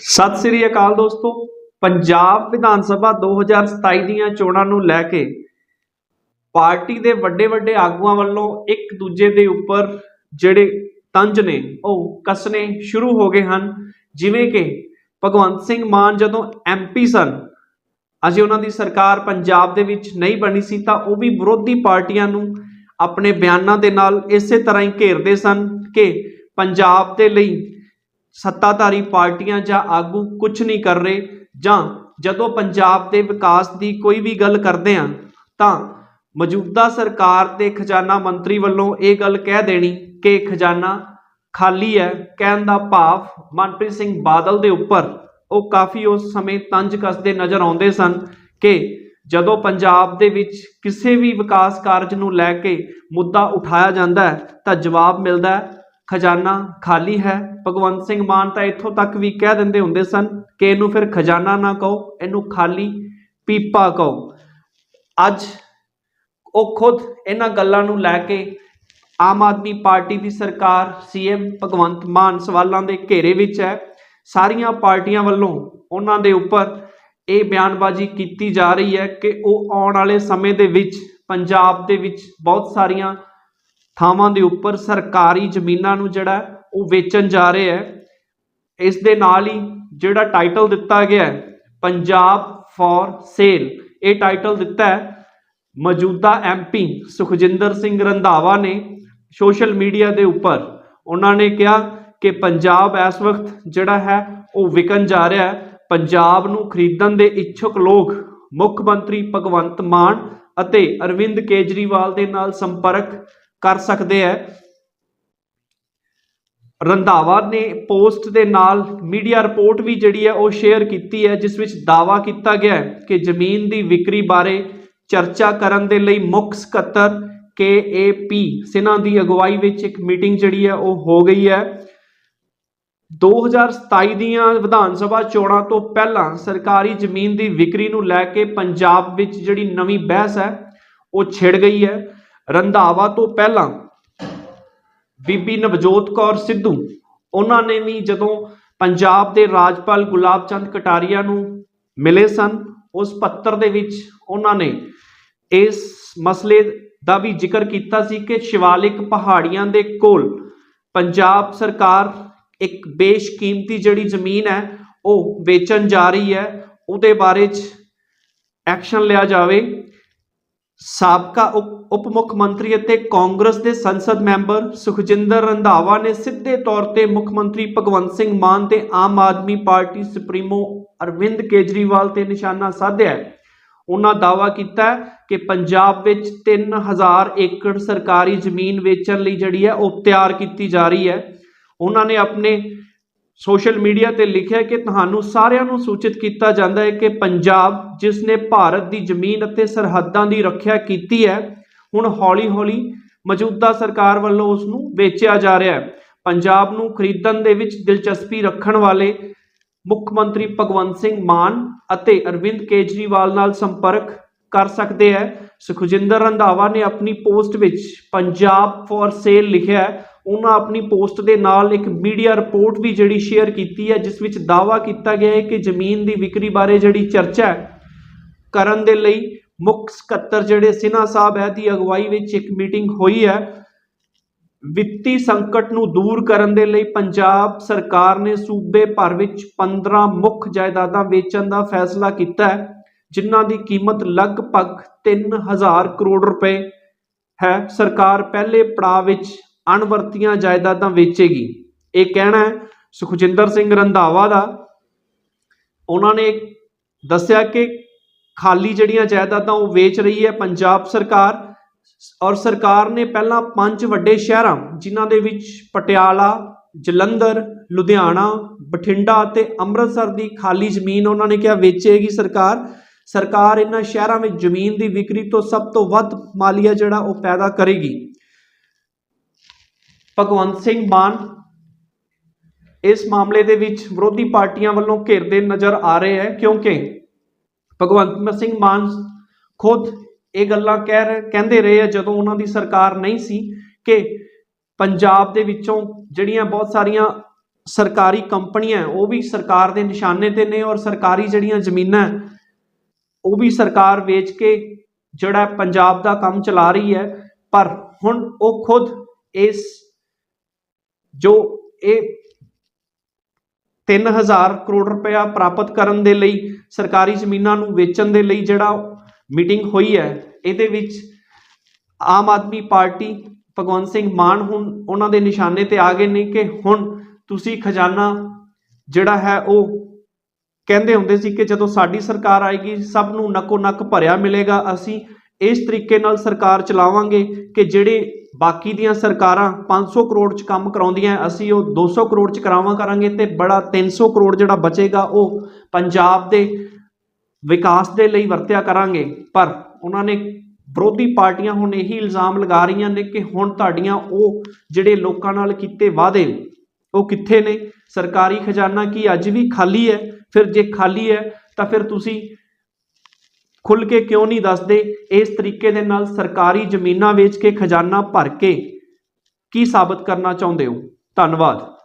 ਸਤਿ ਸ੍ਰੀ ਅਕਾਲ ਦੋਸਤੋ। ਪੰਜਾਬ ਵਿਧਾਨ ਸਭਾ 2027 ਦੀਆਂ ਚੋਣਾਂ ਨੂੰ ਲੈ ਕੇ ਪਾਰਟੀ ਦੇ ਵੱਡੇ ਵੱਡੇ ਆਗੂਆਂ ਵੱਲੋਂ ਇੱਕ ਦੂਜੇ ਦੇ ਉੱਪਰ ਜਿਹੜੇ ਤੰਜ ਨੇ, ਉਹ ਕੱਸਣੇ ਸ਼ੁਰੂ ਹੋ ਗਏ ਹਨ। ਜਿਵੇਂ ਕਿ ਭਗਵੰਤ ਸਿੰਘ ਮਾਨ ਜਦੋਂ ਐਮਪੀ ਸਨ, ਅਜੇ ਉਹਨਾਂ ਦੀ ਸਰਕਾਰ ਪੰਜਾਬ ਦੇ ਵਿੱਚ ਨਹੀਂ ਬਣੀ ਸੀ, ਤਾਂ ਉਹ ਵੀ ਵਿਰੋਧੀ ਪਾਰਟੀਆਂ ਨੂੰ ਆਪਣੇ ਬਿਆਨਾਂ ਦੇ ਨਾਲ ਇਸੇ ਤਰ੍ਹਾਂ ਹੀ ਘੇਰਦੇ ਸਨ ਕਿ ਪੰਜਾਬ ਦੇ ਲਈ ਸੱਤਾਧਾਰੀ ਪਾਰਟੀਆਂ ਜਾਂ ਆਗੂ ਕੁਝ ਨਹੀਂ ਕਰ ਰਹੇ ਜਾਂ ਜਦੋਂ ਪੰਜਾਬ ਦੇ ਵਿਕਾਸ ਦੀ ਕੋਈ ਵੀ ਗੱਲ ਕਰਦੇ ਆ ਤਾਂ ਮੌਜੂਦਾ ਸਰਕਾਰ ਦੇ ਖਜ਼ਾਨਾ ਮੰਤਰੀ ਵੱਲੋਂ ਇਹ ਗੱਲ ਕਹਿ ਦੇਣੀ ਕਿ ਖਜ਼ਾਨਾ ਖਾਲੀ ਹੈ, ਕਹਿਣ ਦਾ ਭਾਵ ਮਨਪ੍ਰੀਤ ਸਿੰਘ ਬਾਦਲ ਦੇ ਉੱਪਰ। ਉਹ ਕਾਫੀ ਉਸ ਸਮੇਂ ਤੰਜ ਕੱਸਦੇ ਨਜ਼ਰ ਆਉਂਦੇ ਸਨ ਕਿ ਜਦੋਂ ਪੰਜਾਬ ਦੇ ਵਿੱਚ ਕਿਸੇ ਵੀ ਵਿਕਾਸ ਕਾਰਜ ਨੂੰ ਲੈ ਕੇ ਮੁੱਦਾ ਉਠਾਇਆ ਜਾਂਦਾ ਹੈ, ਤਾਂ ਜਵਾਬ ਮਿਲਦਾ ਹੈ ਖਜ਼ਾਨਾ ਖਾਲੀ ਹੈ। ਭਗਵੰਤ ਸਿੰਘ ਮਾਨ ਤਾਂ ਇੱਥੋਂ ਤੱਕ ਵੀ ਕਹਿ ਦਿੰਦੇ ਹੁੰਦੇ ਸਨ ਕਿ ਇਹਨੂੰ ਫਿਰ ਖਜ਼ਾਨਾ ਨਾ ਕਹੋ, ਇਹਨੂੰ ਖਾਲੀ ਪੀਪਾ ਕਹੋ। ਅੱਜ ਉਹ ਖੁਦ ਇਹਨਾਂ ਗੱਲਾਂ ਨੂੰ ਲੈ ਕੇ ਆਮ ਆਦਮੀ ਪਾਰਟੀ ਦੀ ਸਰਕਾਰ ਸੀਐਮ ਭਗਵੰਤ ਮਾਨ ਸਵਾਲਾਂ ਦੇ ਘੇਰੇ ਵਿੱਚ ਹੈ। ਸਾਰੀਆਂ ਪਾਰਟੀਆਂ ਵੱਲੋਂ ਉਹਨਾਂ ਦੇ ਉੱਪਰ ਇਹ ਬਿਆਨਬਾਜ਼ੀ ਕੀਤੀ ਜਾ ਰਹੀ ਹੈ ਕਿ ਉਹ ਆਉਣ ਵਾਲੇ ਸਮੇਂ ਦੇ ਵਿੱਚ, ਪੰਜਾਬ ਦੇ ਵਿੱਚ ਬਹੁਤ ਸਾਰੀਆਂ ਥਾਵਾਂ ਦੇ ਉੱਪਰ ਸਰਕਾਰੀ ਜ਼ਮੀਨਾਂ ਨੂੰ ਜਿਹੜਾ ਉਹ ਵੇਚਣ ਜਾ ਰਹੇ ਹੈ। ਇਸ ਦੇ ਨਾਲ ਹੀ ਜਿਹੜਾ ਟਾਈਟਲ ਦਿੱਤਾ ਗਿਆ ਹੈ, ਪੰਜਾਬ ਫॉर ਸੇਲ ਇਹ ਟਾਈਟਲ ਦਿੱਤਾ ਹੈ, ਮੌਜੂਦਾ ਐਮਪੀ ਸੁਖਜਿੰਦਰ ਸਿੰਘ ਰੰਧਾਵਾ ਨੇ ਸੋਸ਼ਲ ਮੀਡੀਆ ਦੇ ਉੱਪਰ। ਉਹਨਾਂ ਨੇ ਕਿਹਾ ਕਿ ਪੰਜਾਬ ਇਸ ਵਕਤ ਜਿਹੜਾ ਹੈ ਉਹ ਵਿਕਣ ਜਾ ਰਿਹਾ ਹੈ। ਪੰਜਾਬ ਨੂੰ ਖਰੀਦਣ ਦੇ ਇੱਛੁਕ ਲੋਕ ਮੁੱਖ ਮੰਤਰੀ ਭਗਵੰਤ ਮਾਨ ਅਤੇ ਅਰਵਿੰਦ ਕੇਜਰੀਵਾਲ ਦੇ ਨਾਲ ਸੰਪਰਕ ਕਰ ਸਕਦੇ ਹੈ ਰੰਧਾਵਾ ਨੇ ਪੋਸਟ ਦੇ ਨਾਲ ਮੀਡੀਆ ਰਿਪੋਰਟ ਵੀ ਜਿਹੜੀ ਹੈ ਉਹ ਸ਼ੇਅਰ ਕੀਤੀ ਹੈ ਜਿਸ ਵਿੱਚ ਦਾਵਾ ਕੀਤਾ ਗਿਆ ਹੈ ਕਿ ਜ਼ਮੀਨ ਦੀ ਵਿਕਰੀ ਬਾਰੇ ਚਰਚਾ ਕਰਨ ਦੇ ਲਈ ਮੁੱਖ ਸਕੱਤਰ ਕੇਏਪੀ ਸਿਨ੍ਹਾ ਦੀ ਅਗਵਾਈ ਵਿੱਚ ਇੱਕ ਮੀਟਿੰਗ ਜਿਹੜੀ ਹੈ ਉਹ ਹੋ ਗਈ ਹੈ 2027 ਦੀਆਂ ਵਿਧਾਨ ਸਭਾ ਚੋਣਾਂ ਤੋਂ ਪਹਿਲਾਂ ਸਰਕਾਰੀ ਜ਼ਮੀਨ ਦੀ ਵਿਕਰੀ ਨੂੰ ਲੈ ਕੇ ਪੰਜਾਬ ਵਿੱਚ ਜਿਹੜੀ ਨਵੀਂ ਬਹਿਸ ਹੈ, ਉਹ ਛਿੜ ਗਈ ਹੈ। ਰੰਧਾਵਾ ਤੋਂ ਪਹਿਲਾਂ ਬੀਬੀ ਨਵਜੋਤ ਕੌਰ ਸਿੱਧੂ, ਉਹਨਾਂ ਨੇ ਵੀ ਜਦੋਂ ਪੰਜਾਬ ਦੇ ਰਾਜਪਾਲ ਗੁਲਾਬ ਚੰਦ ਕਟਾਰੀਆ ਨੂੰ ਮਿਲੇ ਸਨ, ਉਸ ਪੱਤਰ ਦੇ ਵਿੱਚ ਉਹਨਾਂ ਨੇ ਇਸ ਮਸਲੇ ਦਾ ਵੀ ਜ਼ਿਕਰ ਕੀਤਾ ਸੀ ਕਿ ਸ਼ਿਵਾਲਿਕ ਪਹਾੜੀਆਂ ਦੇ ਕੋਲ ਪੰਜਾਬ ਸਰਕਾਰ ਇੱਕ ਬੇਸ਼ਕੀਮਤੀ ਜਿਹੜੀ ਜ਼ਮੀਨ ਹੈ, ਉਹ ਵੇਚਣ ਜਾ ਰਹੀ ਹੈ। ਉਹਦੇ ਬਾਰੇ ਚ ਐਕਸ਼ਨ ਲਿਆ ਜਾਵੇ। ਸਾਬਕਾ ਉਪ ਉਪ ਮੁੱਖ ਮੰਤਰੀ ਅਤੇ ਕਾਂਗਰਸ ਦੇ ਸੰਸਦ ਮੈਂਬਰ ਸੁਖਜਿੰਦਰ ਰੰਧਾਵਾ ਨੇ ਸਿੱਧੇ ਤੌਰ ਤੇ ਮੁੱਖ ਮੰਤਰੀ ਭਗਵੰਤ ਸਿੰਘ ਮਾਨ ਤੇ ਆਮ ਆਦਮੀ ਪਾਰਟੀ ਸੁਪਰੀਮੋ ਅਰਵਿੰਦ ਕੇਜਰੀਵਾਲ ਤੇ ਨਿਸ਼ਾਨਾ ਸਾਧਿਆ ਉਹਨਾਂ ਦਾਵਾ ਕੀਤਾ ਕਿ ਪੰਜਾਬ ਵਿੱਚ 3000 ਏਕੜ ਸਰਕਾਰੀ ਜ਼ਮੀਨ ਵੇਚਣ ਲਈ ਜਿਹੜੀ ਹੈ ਉਹ ਤਿਆਰ ਕੀਤੀ ਜਾ ਰਹੀ ਹੈ। ਉਹਨਾਂ ਨੇ ਆਪਣੇ ਸੋਸ਼ਲ ਮੀਡੀਆ ਤੇ ਲਿਖਿਆ ਕਿ ਤੁਹਾਨੂੰ ਸਾਰਿਆਂ ਨੂੰ ਸੂਚਿਤ ਕੀਤਾ ਜਾਂਦਾ ਹੈ ਕਿ ਪੰਜਾਬ ਜਿਸ ਨੇ ਭਾਰਤ ਦੀ ਜ਼ਮੀਨ ਅਤੇ ਸਰਹੱਦਾਂ ਦੀ ਰੱਖਿਆ ਕੀਤੀ ਹੈ ਹੁਣ ਹੌਲੀ-ਹੌਲੀ ਮੌਜੂਦਾ ਸਰਕਾਰ ਵੱਲੋਂ ਉਸ ਨੂੰ ਵੇਚਿਆ ਜਾ ਰਿਹਾ ਹੈ। ਪੰਜਾਬ ਨੂੰ ਖਰੀਦਣ ਦੇ ਵਿੱਚ ਦਿਲਚਸਪੀ ਰੱਖਣ ਵਾਲੇ ਮੁੱਖ ਮੰਤਰੀ ਭਗਵੰਤ ਸਿੰਘ ਮਾਨ ਅਤੇ ਅਰਵਿੰਦ ਕੇਜਰੀਵਾਲ ਨਾਲ ਸੰਪਰਕ ਕਰ ਸਕਦੇ ਹੈ। ਸੁਖਜਿੰਦਰ ਰੰਧਾਵਾ ਨੇ ਆਪਣੀ ਪੋਸਟ ਵਿੱਚ ਪੰਜਾਬ ਫॉर ਸੇਲ ਲਿਖਿਆ ਹੈ। ਉਹਨਾਂ ਆਪਣੀ ਪੋਸਟ ਦੇ ਨਾਲ ਇੱਕ ਮੀਡੀਆ ਰਿਪੋਰਟ ਵੀ ਜਿਹੜੀ ਸ਼ੇਅਰ ਕੀਤੀ ਹੈ, ਜਿਸ ਵਿੱਚ ਦਾਵਾ ਕੀਤਾ ਗਿਆ ਹੈ ਕਿ ਜ਼ਮੀਨ ਦੀ ਵਿਕਰੀ ਬਾਰੇ ਜਿਹੜੀ ਚਰਚਾ ਕਰਨ ਦੇ ਲਈ ਮੁੱਖ ਸਕੱਤਰ ਜਿਹੜੇ ਸਿਨਹਾ ਸਾਹਿਬ ਹੈ ਦੀ ਅਗਵਾਈ ਵਿੱਚ ਇੱਕ ਮੀਟਿੰਗ ਹੋਈ ਹੈ। ਵਿੱਤੀ ਸੰਕਟ ਨੂੰ ਦੂਰ ਕਰਨ ਦੇ ਲਈ ਪੰਜਾਬ ਸਰਕਾਰ ਨੇ ਸੂਬੇ ਭਰ ਵਿੱਚ 15 ਮੁੱਖ ਜਾਇਦਾਦਾਂ ਵੇਚਣ ਦਾ ਫੈਸਲਾ ਕੀਤਾ ਹੈ, ਜਿਨ੍ਹਾਂ ਦੀ ਕੀਮਤ ਲਗਭਗ 3000 ਕਰੋੜ ਰੁਪਏ ਹੈ। ਸਰਕਾਰ ਪਹਿਲੇ ਪੜਾਅ ਵਿੱਚ ਅਣਵਰਤੀਆਂ ਜਾਇਦਾਦਾਂ ਵੇਚੇਗੀ। ਇਹ ਕਹਿਣਾ ਹੈ, ਸੁਖਜਿੰਦਰ ਸਿੰਘ ਰੰਧਾਵਾ ਦਾ। ਉਹਨਾਂ ਨੇ ਦੱਸਿਆ ਕਿ ਖਾਲੀ ਜਿਹੜੀਆਂ ਜਾਇਦਾਦਾਂ ਉਹ ਵੇਚ ਰਹੀ ਹੈ ਪੰਜਾਬ ਸਰਕਾਰ ਔਰ ਸਰਕਾਰ ਨੇ ਪਹਿਲਾਂ ਪੰਜ ਵੱਡੇ ਸ਼ਹਿਰਾਂ, ਜਿਨ੍ਹਾਂ ਦੇ ਵਿੱਚ ਪਟਿਆਲਾ, ਜਲੰਧਰ, ਲੁਧਿਆਣਾ, ਬਠਿੰਡਾ ਅਤੇ ਅੰਮ੍ਰਿਤਸਰ ਦੀ ਖਾਲੀ ਜ਼ਮੀਨ ਉਹਨਾਂ ਨੇ ਕਿਹਾ ਵੇਚੇਗੀ ਸਰਕਾਰ। ਸਰਕਾਰ ਇਹਨਾਂ ਸ਼ਹਿਰਾਂ ਵਿੱਚ ਜ਼ਮੀਨ ਦੀ ਵਿਕਰੀ ਤੋਂ ਸਭ ਤੋਂ ਵੱਧ ਮਾਲੀਆ ਜਿਹੜਾ ਉਹ ਪੈਦਾ ਕਰੇਗੀ। ਭਗਵੰਤ ਸਿੰਘ ਮਾਨ ਇਸ ਮਾਮਲੇ ਦੇ ਵਿੱਚ ਵਿਰੋਧੀ ਪਾਰਟੀਆਂ ਵੱਲੋਂ ਘੇਰਦੇ ਨਜ਼ਰ ਆ ਰਹੇ ਹੈ ਕਿਉਂਕਿ ਭਗਵੰਤ ਸਿੰਘ ਮਾਨ ਖੁਦ ਇਹ ਗੱਲਾਂ ਕਹਿ ਰਹੇ ਕਹਿੰਦੇ ਰਹੇ ਆ ਜਦੋਂ ਉਹਨਾਂ ਦੀ ਸਰਕਾਰ ਨਹੀਂ ਸੀ ਕਿ ਪੰਜਾਬ ਦੇ ਵਿੱਚੋਂ ਜਿਹੜੀਆਂ ਬਹੁਤ ਸਾਰੀਆਂ ਸਰਕਾਰੀ ਕੰਪਨੀਆਂ ਉਹ ਵੀ ਸਰਕਾਰ ਦੇ ਨਿਸ਼ਾਨੇ ਤੇ ਨੇ ਔਰ ਸਰਕਾਰੀ ਜਿਹੜੀਆਂ ਜ਼ਮੀਨਾਂ ਉਹ ਵੀ ਸਰਕਾਰ ਵੇਚ ਕੇ ਜਿਹੜਾ ਪੰਜਾਬ ਦਾ ਕੰਮ ਚਲਾ ਰਹੀ ਹੈ। ਪਰ ਹੁਣ ਉਹ ਖੁਦ ਇਸ ਜੋ ਇਹ 3000 ਕਰੋੜ ਰੁਪਇਆ ਪ੍ਰਾਪਤ ਕਰਨ ਦੇ ਲਈ, ਸਰਕਾਰੀ ਜ਼ਮੀਨਾਂ ਨੂੰ ਵੇਚਣ ਦੇ ਲਈ ਜਿਹੜਾ ਮੀਟਿੰਗ ਹੋਈ ਹੈ, ਇਹਦੇ ਵਿੱਚ ਆਮ ਆਦਮੀ ਪਾਰਟੀ ਭਗਵੰਤ ਸਿੰਘ ਮਾਨ ਹੁਣ ਉਹਨਾਂ ਦੇ ਨਿਸ਼ਾਨੇ ਤੇ ਆ ਗਏ ਨੇ ਕਿ ਹੁਣ ਤੁਸੀਂ ਖਜ਼ਾਨਾ ਜਿਹੜਾ ਹੈ ਉਹ ਕਹਿੰਦੇ ਹੁੰਦੇ ਸੀ ਕਿ ਜਦੋਂ ਸਾਡੀ ਸਰਕਾਰ ਆਏਗੀ, ਸਭ ਨੂੰ ਨੱਕੋ ਨੱਕ ਭਰਿਆ ਮਿਲੇਗਾ, ਅਸੀਂ ਇਸ ਤਰੀਕੇ ਨਾਲ ਸਰਕਾਰ ਚਲਾਵਾਂਗੇ ਕਿ ਜਿਹੜੇ ਬਾਕੀ ਦੀਆਂ ਸਰਕਾਰਾਂ 500 ਕਰੋੜ ਚ ਕੰਮ ਕਰਾਉਂਦੀਆਂ, ਅਸੀਂ ਉਹ 200 ਕਰੋੜ ਚ ਕਰਾਵਾਂ ਕਰਾਂਗੇ ਤੇ ਬੜਾ 300 ਕਰੋੜ ਜਿਹੜਾ ਬਚੇਗਾ ਉਹ ਪੰਜਾਬ ਦੇ ਵਿਕਾਸ ਦੇ ਲਈ ਵਰਤਿਆ ਕਰਾਂਗੇ। ਪਰ ਉਹਨਾਂ ਨੇ ਵਿਰੋਧੀ ਪਾਰਟੀਆਂ ਹੁਣ ਇਹੀ ਇਲਜ਼ਾਮ ਲਗਾ ਰਹੀਆਂ ਨੇ ਕਿ ਹੁਣ ਤੁਹਾਡੀਆਂ ਉਹ ਜਿਹੜੇ ਲੋਕਾਂ ਨਾਲ ਕੀਤੇ ਵਾਅਦੇ ਉਹ ਕਿੱਥੇ ਨੇ? ਸਰਕਾਰੀ ਖਜ਼ਾਨਾ ਕੀ ਅੱਜ ਵੀ ਖਾਲੀ ਹੈ? ਫਿਰ ਜੇ ਖਾਲੀ ਹੈ, ਤਾਂ ਫਿਰ ਤੁਸੀਂ ਖੁੱਲ ਕੇ ਕਿਉਂ ਨਹੀਂ ਦੱਸਦੇ? ਇਸ ਤਰੀਕੇ ਦੇ ਨਾਲ ਸਰਕਾਰੀ ਜ਼ਮੀਨਾਂ ਵੇਚ ਕੇ ਖਜ਼ਾਨਾ ਭਰ ਕੇ ਕੀ ਸਾਬਤ ਕਰਨਾ ਚਾਹੁੰਦੇ ਹੋ? ਧੰਨਵਾਦ।